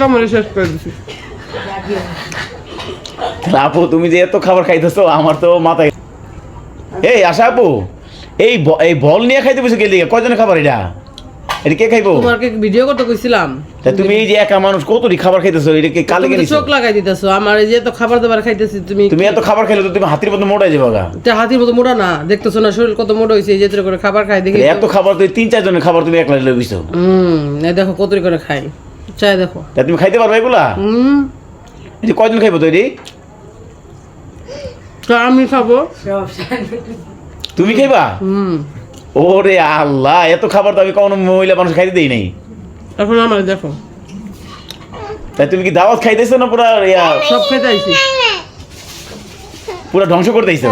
কামড়ে শেষ করে দিছি আপু তুমি যে এত খাবার খাইতেছো আমার তো মাথায় এই আশা আপু এই এই বল নিয়ে খাইতে বসে গেলি কয়জনের খাবার এটা? এটা কে খাইবো? তোমাকে ভিডিও করতে কইছিলাম। তা তুমি এই যে একা মানুষ কতটি খাবার খাইতেছো? এটা কি কালে চোখ লাগাই দিতেছো। আমার এই যে এত খাবার দাবার খাইতেছি তুমি তুমি এত খাবার খাইলে তো তুমি হাতির মতো মোটাই যাব গা। তা হাতির মতো মোটা না। দেখতেছো না শরীর কত মোটা হয়েছে এই যে করে খাবার খাই দেখি এত খাবার তুই তিন চার জনের খাবার তুমি একলা লইছো? হুম এই দেখো কত করে খাই। চাই দেখো। তা তুমি খাইতে পারবে এগুলা? হুম। এটা কয়জন খাইবো তৈরি? তো আমি খাব। তুমি খাইবা? হুম। ওরে আল্লাহ এত খাবার তো আমি কোনো মহিলা মানুষ খাইতে দেই নাই। এখন আমার দেখো। তাই তুমি কি দাওয়াত খাইতেছো না পুরা ইয়া? সব আইছি। পুরা ধ্বংস করতেইছো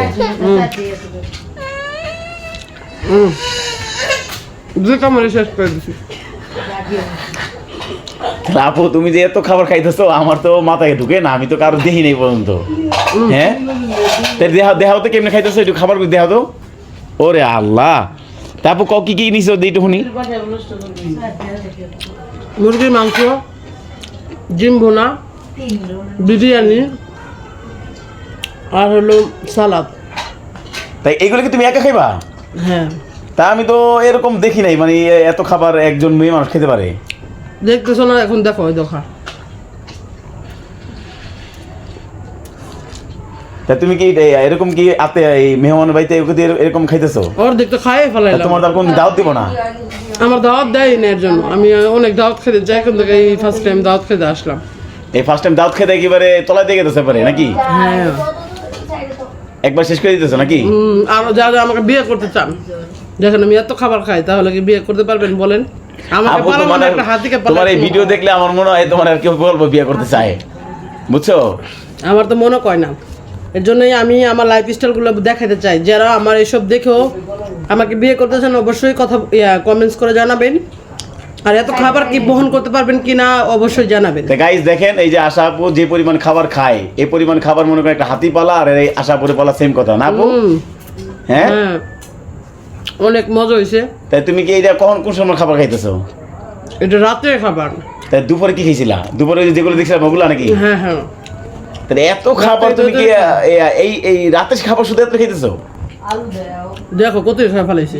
হুম। দুই কামড়ে শেষ করে দিছি। আপু তুমি যে এত খাবার খাইতেছো আমার তো মাথায় ঢুকে না আমি তো কারও দেখি নাই পর্যন্ত। হ্যাঁ? তাই দেহা দেহাও তো কেমনে খাইতেছো? একটু খাবার দেহা তো? ওরে আল্লাহ। তারপর ক কি কি নিছো দিই শুনি মুরগির মাংস ডিম ভুনা বিরিয়ানি আর হলো সালাদ। তাই এগুলো কি তুমি একা খাইবা? হ্যাঁ। তা আমি তো এরকম দেখি নাই মানে এত খাবার একজন মেয়ে মানুষ খেতে পারে। দেখতেছো না এখন দেখো ওই দেখা। তা তুমি কি এরকম কি আতে এই মেহমান বাড়িতে এরকম খাইতেছো? ওর দেখতে খাইয়ে তা ফেলাইলাম তোমার তার কোন দাওয়াত দিব না? আমার দাওয়াত দেয় না এর জন্য। আমি অনেক দাওয়াত খেতে যাই থেকে এই ফার্স্ট টাইম দাওয়াত খেতে আসলাম। এই ফার্স্ট টাইম দাওয়াত খেতে একেবারে তলায় দিয়ে গেছে পারে নাকি? হ্যাঁ। একবার শেষ করে দিতেছো নাকি? আরও যারা আমাকে বিয়ে করতে চান দেখেন আমি এত খাবার খাই তাহলে কি বিয়ে করতে পারবেন বলেন? তোমার এই ভিডিও দেখলে আমার মনে হয় তোমার আর কেউ বলব বিয়ে করতে চায়। বুঝছ? আমার তো মনে কয় না। এর জন্যই আমি আমার লাইফ স্টাইলগুলো দেখাতে চাই। যারা আমার এসব দেখেও আমাকে বিয়ে করতে চান অবশ্যই কথা কমেন্টস করে জানাবেন। আর এত খাবার কি বহন করতে পারবেন কি না অবশ্যই জানাবেন। গাইজ দেখেন এই যে আশা আপু যে পরিমাণ খাবার খায় এই পরিমাণ খাবার মনে করেন একটা হাতি পালা আর এই আশা পুরে পালা সেম কথা না আপু? হ্যাঁ? হ্যাঁ। অনেক মজা হয়েছে তাই তুমি কি এইটা কখন কোন সময় খাবার খাইতেছো? এটা রাতের খাবার। তাই দুপুরে কি খাইছিলা? দুপুরে যেগুলো দেখছিলাম ওগুলো নাকি? হ্যাঁ হ্যাঁ। তাহলে এত খাবার তুমি কি এই- এই রাতের খাবার শুধু এত খাইতেছো? দেখো কত ফেলাইছে।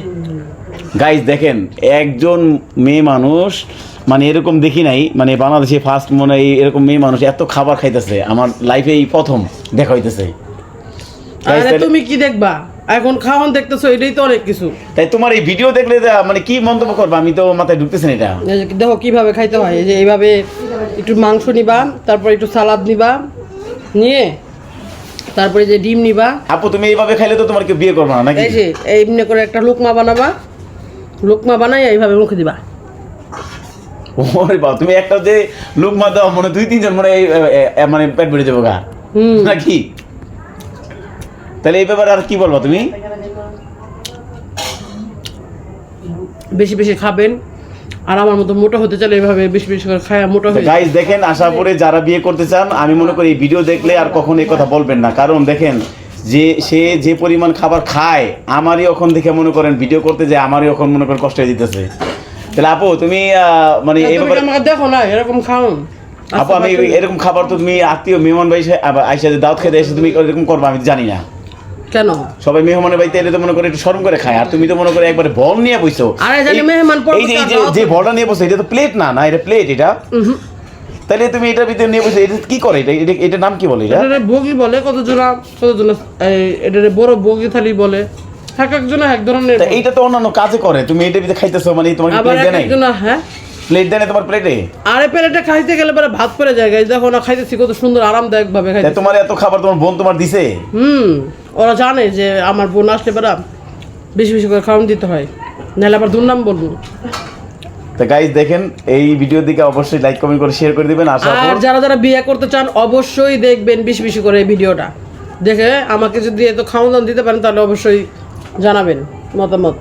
গাইজ দেখেন একজন মেয়ে মানুষ মানে এরকম দেখি নাই মানে বাংলাদেশে ফার্স্ট মনে হয় এরকম মেয়ে মানুষ এত খাবার খাইতেছে আমার লাইফে এই প্রথম দেখা হইতেছে। আরে তুমি কি দেখবা? এখন খাওয়ান দেখতেছো এটাই তো অনেক কিছু। তাই তোমার এই ভিডিও দেখলে মানে কি মন্তব্য করবা? আমি তো মাথায় ঢুকতেছে না এটা। দেখো কীভাবে খাইতে হয়? এই যে এইভাবে একটু মাংস নিবা তারপর একটু সালাদ নিবা নিয়ে তারপরে যে ডিম নিবা। আপু তুমি এইভাবে খাইলে তো তোমার কেউ বিয়ে করবে না নাকি? এই যে এমনি করে একটা লুকমা বানাবা লুকমা বানাই এইভাবে মুখে দিবা। ওরে বাবা তুমি একটা যে লুক মা দাও মনে দুই তিনজন মনে মানে পেট বেড়ে যাব গা। নাকি? তাহলে এই ব্যাপারে আর কি বলব তুমি? বেশি বেশি খাবেন আর আমার মতো মোটা হতে চাইলে এইভাবে বেশি বেশি করে খায়া মোটা হয়ে গাইজ দেখেন আশা করে যারা বিয়ে করতে চান আমি মনে করি এই ভিডিও দেখলে আর কখনো এই কথা বলবেন না। কারণ দেখেন যে সে যে পরিমাণ খাবার খায় আমারই এখন দেখে মনে করেন ভিডিও করতে যে আমারই এখন মনে করেন কষ্ট দিতেছে তাহলে আপু তুমি মানে এই ব্যাপারে দেখো না এরকম খাও। আপু আমি এরকম খাবার তো তুমি আত্মীয় মেহমান ভাই আইসা যে দাওয়াত খেতে এসে তুমি এরকম করবা আমি জানি না। কেন? সবাই মেহমানের বাড়িতে এলে তো মনে করে একটু শরম করে খায়। আর তুমি তো মনে করে একবারে বল নিয়ে বইছো। আরে জানি মেহমান এই যে এই যে যে বলটা নিয়ে বসে এটা তো প্লেট না না এটা প্লেট এটা। তাহলে তুমি এটার ভিতরে নিয়ে বসে এটা কি করে? এটা এটা- নাম কি বলে এটা? এটারে বগি বলে এটারে বড় বগি থালি বলে। এক একজন এক ধরনের তা এইটা তো অন্যান্য কাজে করে তুমি এটার ভিতরে খাইতেছো মানে তোমার প্লেট দেয় হ্যাঁ। প্লেট দেয় তোমার প্লেটে আরে প্লেটে খাইতে গেলে পরে ভাত পড়ে যায় দেখো না খাইতেছি কত সুন্দর আরামদায়ক ভাবে খাইতে তোমার এত খাবার তোমার বোন তোমার দিছে? হুম। ওরা জানে যে আমার বোন আসলে বেড়া বেশি বেশি করে খাওয়ান দিতে হয়। নাহলে আবার দুর্নাম বলব। তা গাইজ দেখেন এই ভিডিও দিকে অবশ্যই লাইক কমেন্ট করে শেয়ার করে দিবেন আশা আর যারা যারা বিয়ে করতে চান অবশ্যই দেখবেন বেশি বেশি করে এই ভিডিওটা দেখে আমাকে যদি এত খাওয়ান দিতে পারেন তাহলে অবশ্যই জানাবেন মতামত।